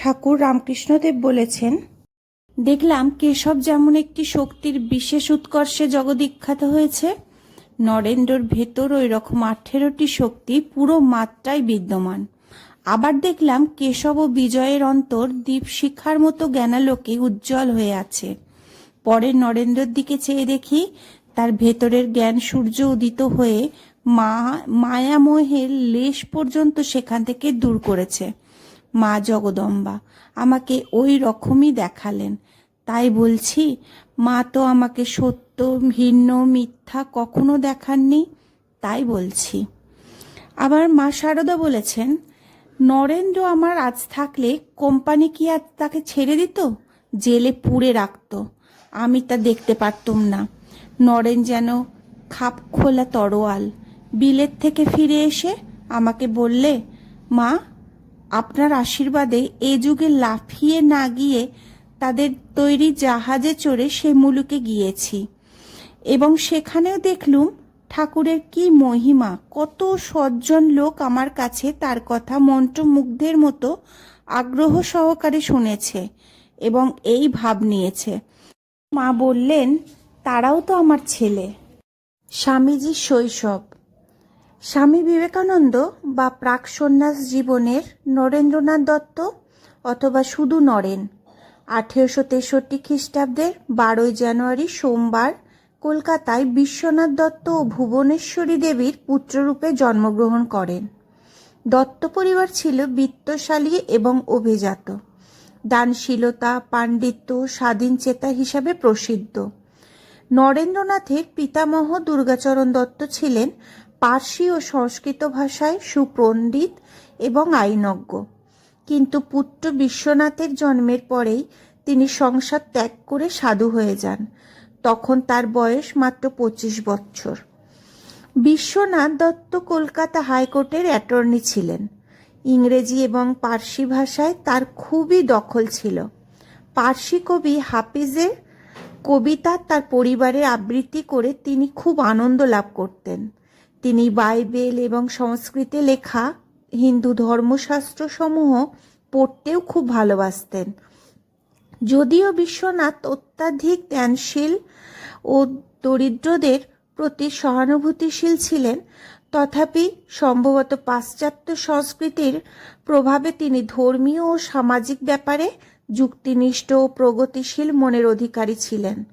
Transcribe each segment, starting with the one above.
ঠাকুর রামকৃষ্ণদেব বলেছেন, দেখলাম কেশব যেমন একটি শক্তির বিশেষ উৎকর্ষে জগবিখ্যাত হয়েছে, নরেন্দ্রর ভেতর ওই রকম আঠেরোটি শক্তি পুরো মাত্রায় বিদ্যমান। আবার দেখলাম কেশব ও বিজয়ের অন্তর দীপশিখার মতো জ্ঞানালোকে উজ্জ্বল হয়ে আছে। পরে নরেন্দ্রর দিকে চেয়ে দেখি, তার ভেতরের জ্ঞান সূর্য উদিত হয়ে মা, মায়ামোহের লেশ পর্যন্ত সেখান থেকে দূর করেছে। মা জগদম্বা, আমাকে ওই রকমই দেখালেন। তাই বলছি, মা তো আমাকে সত্য, ভিন্ন, মিথ্যা কখনো দেখাননি। তাই বলছি। আবার মা শারদা বলেছেন, নরেন্দ্র আমার আজ থাকলে কোম্পানি কি আর তাকে ছেড়ে দিত? জেলে পুড়ে রাখতো। আমি তা দেখতে পারতুম না। নরেন যেন খাপ খোলা তরোয়াল। বিলেত থেকে ফিরে এসে আমাকে বললে, মা আপনার আশীর্বাদে এ যুগে লাফিয়ে না গিয়ে তাদের তৈরি জাহাজে চড়ে সে মুলুকে গিয়েছি। এবং সেখানেও দেখলুম, ঠাকুরের কি মহিমা, কত সজ্জন লোক আমার কাছে তার কথা মন্ত্রমুগ্ধের মতো আগ্রহ সহকারে শুনেছে এবং এই ভাব নিয়েছে। মা বললেন, তারাও তো আমার ছেলে। স্বামীজির শৈশব। স্বামী বিবেকানন্দ বা প্রাক সন্ন্যাস জীবনের নরেন্দ্রনাথ দত্ত অথবা শুধু নরেন। আঠেরোশো তেষট্টি খ্রিস্টাব্দের বারোই জানুয়ারি সোমবার কলকাতায় বিশ্বনাথ দত্ত ও ভুবনেশ্বরী দেবীর পুত্ররূপে জন্মগ্রহণ করেন। দত্ত পরিবার ছিল বিত্তশালী এবং অভিজাত। দানশীলতা, পাণ্ডিত্য, স্বাধীন চেতা হিসাবে প্রসিদ্ধ। নরেন্দ্রনাথের পিতামহ দুর্গাচরণ দত্ত ছিলেন পার্সি ও সংস্কৃত ভাষায় সুপণ্ডিত এবং আইনজ্ঞ। কিন্তু পুত্র বিশ্বনাথের জন্মের পরেই তিনি সংসার ত্যাগ করে সাধু হয়ে যান। তখন তার বয়স মাত্র পঁচিশ বছর। বিশ্বনাথ দত্ত কলকাতা হাইকোর্টের অ্যাটর্নি ছিলেন। ইংরেজি এবং পার্সি ভাষায় তার খুবই দখল ছিল। পার্সি কবি হাফিজের কবিতা তার পরিবারে আবৃত্তি করে তিনি খুব আনন্দ লাভ করতেন। তিনি বাইবেল এবং সংস্কৃতে লেখা হিন্দু ধর্মশাস্ত্র সমূহ পড়তেও খুব ভালোবাসতেন। যদিও বিশ্বনাথ অত্যাধিক জ্ঞানশীল ও দরিদ্রদের প্রতি সহানুভূতিশীল ছিলেন, তথাপি সম্ভবত পাশ্চাত্য সংস্কৃতির প্রভাবে তিনি ধর্মীয় ও সামাজিক ব্যাপারে যুক্তিনিষ্ঠ ও প্রগতিশীল মনের অধিকারী ছিলেন।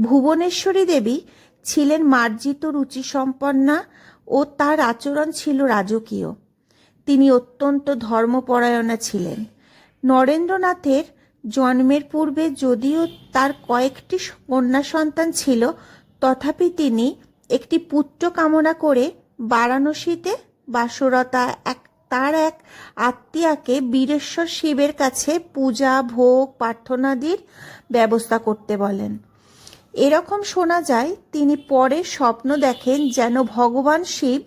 ভুবনেশ্বরী দেবী ছিলেন মার্জিত রুচি রুচিসম্পন্না ও তার আচরণ ছিল রাজকীয়। তিনি অত্যন্ত ধর্মপরায়ণা ছিলেন। নরেন্দ্রনাথের জন্মের পূর্বে যদিও তার কয়েকটি কন্যা সন্তান ছিল, তথাপি তিনি একটি পুত্র কামনা করে বারাণসীতে বাসরতা এক, তার এক আত্মীয়াকে বীরেশ্বর শিবের কাছে পূজা, ভোগ, প্রার্থনাদির ব্যবস্থা করতে বলেন। এরকম শোনা যায়, তিনি পরে স্বপ্ন দেখেন যেন ভগবান শিব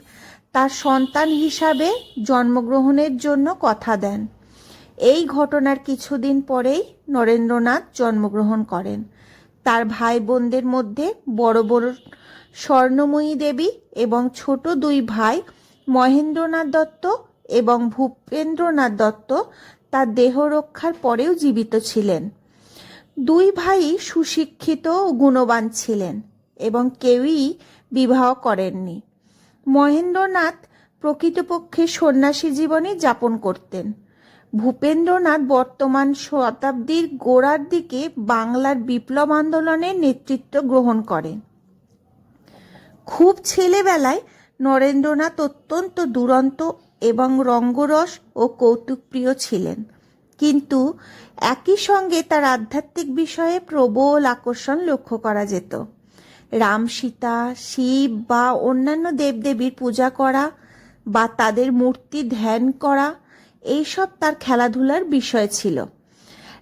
তার সন্তান হিসাবে জন্মগ্রহণের জন্য কথা দেন। এই ঘটনার কিছুদিন পরেই নরেন্দ্রনাথ জন্মগ্রহণ করেন। তার ভাই বোনদের মধ্যে বড় বড় স্বর্ণময়ী দেবী এবং ছোট দুই ভাই মহেন্দ্রনাথ দত্ত এবং ভূপেন্দ্রনাথ দত্ত তার দেহ রক্ষার পরেও জীবিত ছিলেন। দুই ভাই সুশিক্ষিত ও গুণবান ছিলেন এবং কেউই বিবাহ করেননি। মহেন্দ্রনাথ প্রকৃতপক্ষে সন্ন্যাসী জীবনে যাপন করতেন। ভূপেন্দ্রনাথ বর্তমান শতাব্দীর গোড়ার দিকে বাংলার বিপ্লব আন্দোলনের নেতৃত্ব গ্রহণ করেন। খুব ছেলেবেলায় নরেন্দ্রনাথ অত্যন্ত দুরন্ত এবং রঙ্গরস ও কৌতুকপ্রিয় ছিলেন। কিন্তু একই সঙ্গে তার আধ্যাত্মিক বিষয়ে প্রবল আকর্ষণ লক্ষ্য করা যেত। রাম সীতা শিব বা অন্যান্য দেবদেবীর পূজা করা বা তাদের মূর্তি ধ্যান করা, এইসব তার খেলাধুলার বিষয় ছিল।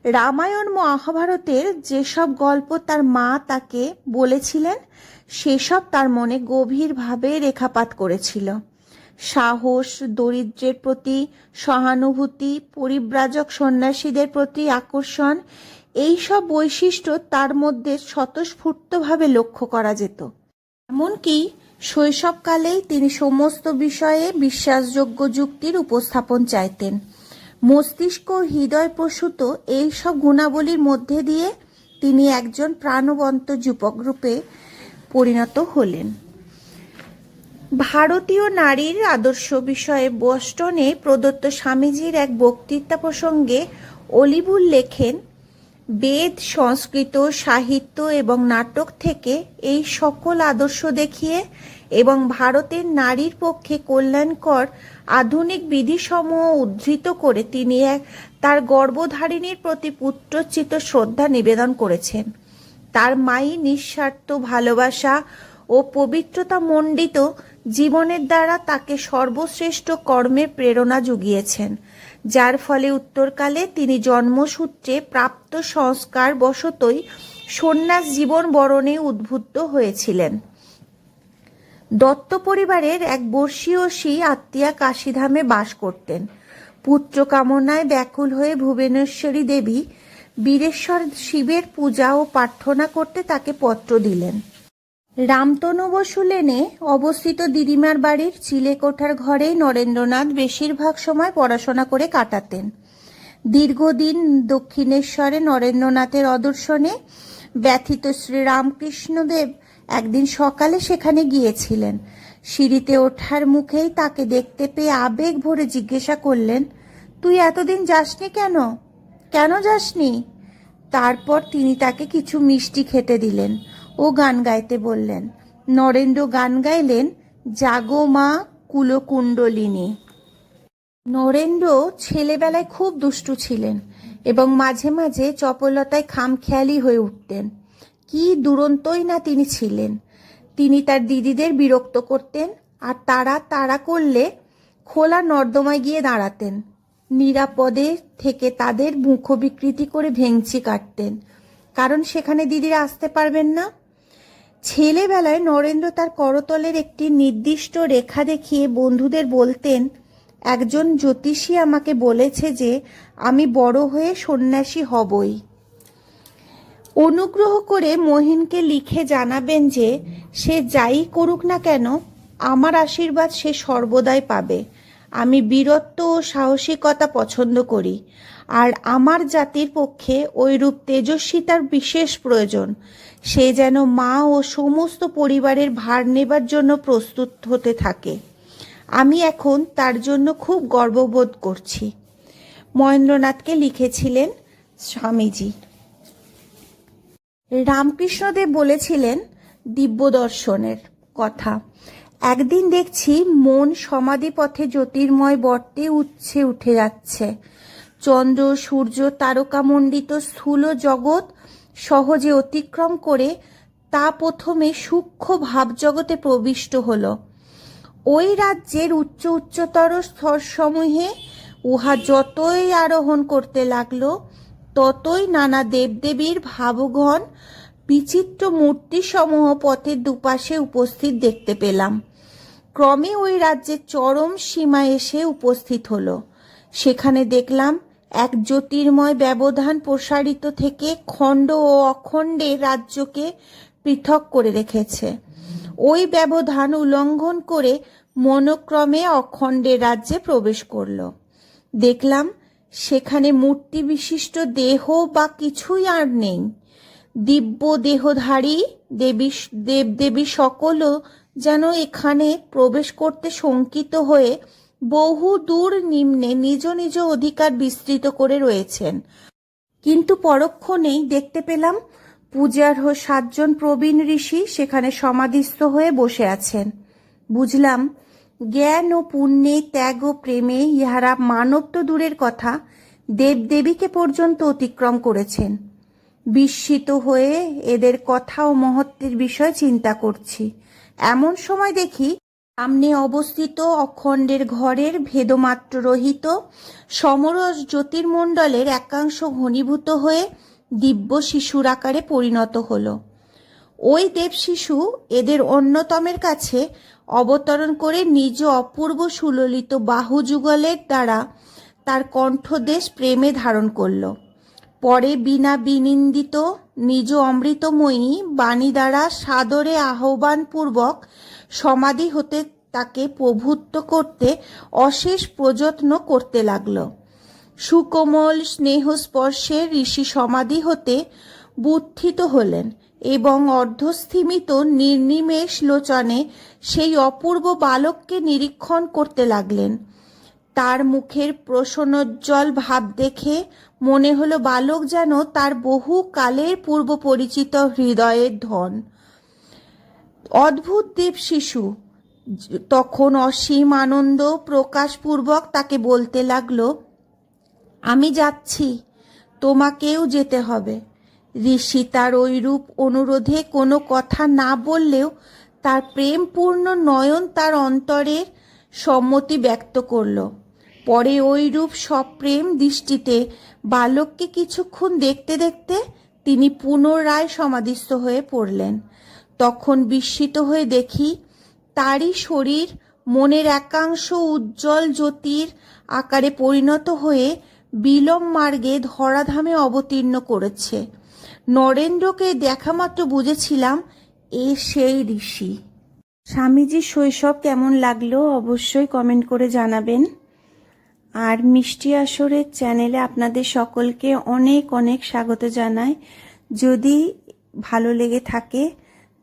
রামায়ণ মহাভারতের যেসব গল্প তার মা তাকে বলেছিলেন, সেসব তার মনে গভীরভাবে রেখাপাত করেছিল। সাহস, দরিদ্রের প্রতি সহানুভূতি, পরিব্রাজক সন্ন্যাসীদের প্রতি আকর্ষণ, এই সব বৈশিষ্ট্য তার মধ্যে স্বতঃস্ফূর্তভাবে লক্ষ্য করা যেত। এমনকি শৈশবকালেই তিনি সমস্ত বিষয়ে বিশ্বাসযোগ্য যুক্তির উপস্থাপন চাইতেন। মস্তিষ্ক হৃদয় প্রসূত এইসব গুণাবলীর মধ্যে দিয়ে তিনি একজন প্রাণবন্ত যুবক রূপে পরিণত হলেন। ভারতীয় নারীর আদর্শ বিষয়ে বস্টনে প্রদত্ত স্বামীজির এক বক্তৃতা প্রসঙ্গে অলিবুল লেখেন, বেদ, সংস্কৃত, সাহিত্য এবং নাটক থেকে এই সকল আদর্শ দেখিয়ে এবং ভারতের নারীর পক্ষে কল্যাণকর আধুনিক বিধিসমূহ উদ্ধৃত করে তিনি এক, তার গর্ভধারিণীর প্রতি পুত্রচিত শ্রদ্ধা নিবেদন করেছেন। তার মাই নিঃস্বার্থ ভালোবাসা ও পবিত্রতা মণ্ডিত জীবনের দ্বারা তাকে সর্বশ্রেষ্ঠ কর্মের প্রেরণা জুগিয়েছেন যার ফলে উত্তরকালে তিনি জন্মসূত্রে প্রাপ্ত সংস্কার বশতই সন্ন্যাস জীবন বরণে উদ্বুদ্ধ হয়েছিলেন। দত্ত পরিবারের এক বর্ষীয়সী আত্মীয়া কাশীধামে বাস করতেন। পুত্র কামনায় ব্যাকুল হয়ে ভুবনেশ্বরী দেবী বীরেশ্বর শিবের পূজা ও প্রার্থনা করতে তাকে পত্র দিলেন। রামতনু বসু লেনে অবস্থিত দিদিমার বাড়ির চিলেকোঠার ঘরেই নরেন্দ্রনাথ বেশিরভাগ সময় পড়াশোনা করে কাটাতেন। দীর্ঘদিন দক্ষিণেশ্বরে নরেন্দ্রনাথের অদর্শনে ব্যথিত শ্রীরামকৃষ্ণদেব একদিন সকালে সেখানে গিয়েছিলেন। সিঁড়িতে ওঠার মুখেই তাকে দেখতে পেয়ে আবেগ ভরে জিজ্ঞাসা করলেন, তুই এতদিন যাসনি কেন? কেন যাসনি? তারপর তিনি তাকে কিছু মিষ্টি খেতে দিলেন। ও গান গাইতে বললেন। নরেন্দ্র গান গাইলেন জাগো মা কুলকুণ্ডলিনী। নরেন্দ্র ছেলেবেলায় খুব দুষ্টু ছিলেন এবং মাঝে মাঝে চপলতায় খামখেয়ালি হয়ে উঠতেন। কি দুরন্তই না তিনি ছিলেন। তিনি তার দিদিদের বিরক্ত করতেন আর তারা তাড়া করলে খোলা নর্দমায় গিয়ে দাঁড়াতেন। নিরাপদে থেকে তাদের মুখ বিকৃতি করে ভেংচি কাটতেন। কারণ সেখানে দিদিরা আসতে পারবেন না। ছেলেবেলায় নরেন্দ্র তার করতলের একটি নির্দিষ্ট রেখা দেখিয়ে বন্ধুদের বলতেন, একজন জ্যোতিষী আমাকে বলেছে যে আমি বড় হয়ে সন্ন্যাসী হবই। অনুগ্রহ করে মহিনকে লিখে জানাবেন যে, সে যাই করুক না কেন, আমার আশীর্বাদ সে সর্বদাই পাবে। আমি বীরত্ব ও সাহসিকতা পছন্দ করি। আর আমার জাতির পক্ষে ওইরূপ তেজস্বিতার বিশেষ প্রয়োজন। সে যেন মা ও সমস্ত পরিবারের ভার নেবার জন্য প্রস্তুত হতে থাকে। আমি এখন তার জন্য খুব গর্ববোধ করছি। মহেন্দ্রনাথকে লিখেছিলেন স্বামীজি। রামকৃষ্ণদেব বলেছিলেন দিব্য দর্শনের কথা। একদিন দেখছি মন সমাধি পথে জ্যোতির্ময় বর্তে উচ্ছে উঠে যাচ্ছে। চন্দ্র, সূর্য, তারকামণ্ডিত স্থূল জগৎ সহজে অতিক্রম করে তা প্রথমে সূক্ষ্ম ভাবজগতে প্রবিষ্ট হল। ওই রাজ্যের উচ্চ উচ্চতর স্তরসমূহে উহা যতই আরোহণ করতে লাগল, ততই নানা দেবদেবীর ভাবঘন বিচিত্র মূর্তিসমূহ পথের দুপাশে উপস্থিত দেখতে পেলাম। ক্রমে ওই রাজ্যের চরম সীমা এসে উপস্থিত হলো। সেখানে দেখলাম এক জ্যোতির্ময় ব্যবধান প্রসারিত থেকে খণ্ড ও অখণ্ডে রাজ্যকে পৃথক করে রেখেছে। ওই ব্যবধান উল্লঙ্ঘন করে মনোক্রমে অখণ্ডের রাজ্যে প্রবেশ করল। দেখলাম, সেখানে মূর্তি বিশিষ্ট দেহ বা কিছুই আর নেই। দিব্য দেহধারী, দেবী, দেবদেবী সকলও যেন এখানে প্রবেশ করতে শঙ্কিত হয়ে বহু দূর নিম্নে নিজ নিজ অধিকার বিস্তৃত করে রয়েছেন। কিন্তু পরক্ষণেই দেখতে পেলাম পূজার্হ সাতজন প্রবীণ ঋষি সেখানে সমাধিস্থ হয়ে বসে আছেন। বুঝলাম জ্ঞান ও পুণ্যে ত্যাগ ও প্রেমে ইহারা মানব তো দূরের কথা, দেবদেবীকে পর্যন্ত অতিক্রম করেছেন। বিস্মিত হয়ে এদের কথা ও মহত্বের বিষয় চিন্তা করছি। এমন সময় দেখি সামনে অবস্থিত অখণ্ডের ঘরের ভেদমাত্র রহিত সমরস জ্যোতির্মণ্ডলের একাংশ ঘনীভূত হয়ে দিব্য শিশুর আকারে পরিণত হল। ওই দেব শিশু এদের অন্যতমের কাছে অবতরণ করে নিজ অপূর্ব সুললিত বাহুযুগলের দ্বারা তার কণ্ঠদেশ প্রেমে ধারণ করল। পরে বিনা বিনিন্দিত নিজ অমৃতময়ী বাণী দ্বারা সাদরে আহ্বানপূর্বক সমাধি হতে তাকে প্রভুত্ব করতে অশেষ প্রযত্ন করতে লাগল। সুকোমল স্নেহস্পর্শে ঋষি সমাধি হতে বুদ্ধিত হলেন এবং অর্ধস্থিমিত নির্নিমেষ লোচনে সেই অপূর্ব বালককে নিরীক্ষণ করতে লাগলেন। তার মুখের প্রসন্নোজ্জ্বল ভাব দেখে মনে হলো বালক যেন তার বহু কালের পূর্ব পরিচিত হৃদয়ের ধন। অদ্ভুত দেব শিশু। তখন অসীম আনন্দ প্রকাশপূর্বক তাকে বলতে লাগল, আমি যাচ্ছি, তোমাকেও যেতে হবে। ঋষি তার ওইরূপ অনুরোধে কোনো কথা না বললেও তার প্রেমপূর্ণ নয়ন তার অন্তরের সম্মতি ব্যক্ত করল। পরে ওইরূপ সপ্রেম দৃষ্টিতে বালককে কিছুক্ষণ দেখতে দেখতে তিনি পুনরায় সমাধিস্থ হয়ে পড়লেন। তখন বিস্মিত হয়ে দেখি, তারই শরীর মনের একাংশ উজ্জ্বল জ্যোতির আকারে পরিণত হয়ে বিলম মার্গে ধরাধামে অবতীর্ণ করেছে। নরেন্দ্রকে দেখা মাত্র বুঝেছিলাম, এ সেই ঋষি। স্বামীজির শৈশব কেমন লাগল অবশ্যই কমেন্ট করে জানাবেন। আর মিষ্টি আসরের চ্যানেলে আপনাদের সকলকে অনেক অনেক স্বাগত জানাই। যদি ভালো লেগে থাকে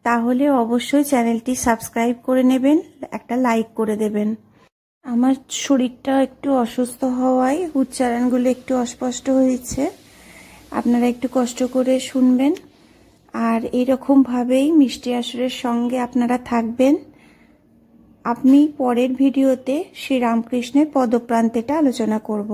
তাহলে অবশ্যই চ্যানেলটি সাবস্ক্রাইব করে নেবেন, একটা লাইক করে দেবেন। আমার শরীরটা একটু অসুস্থ হওয়ায় উচ্চারণগুলো একটু অস্পষ্ট হয়েছে। আপনারা একটু কষ্ট করে শুনবেন। আর এরকমভাবেই মিষ্টি আসরের সঙ্গে আপনারা থাকবেন। আপনি পরের ভিডিওতে শ্রীরামকৃষ্ণের পদপ্রান্তেটা আলোচনা করব।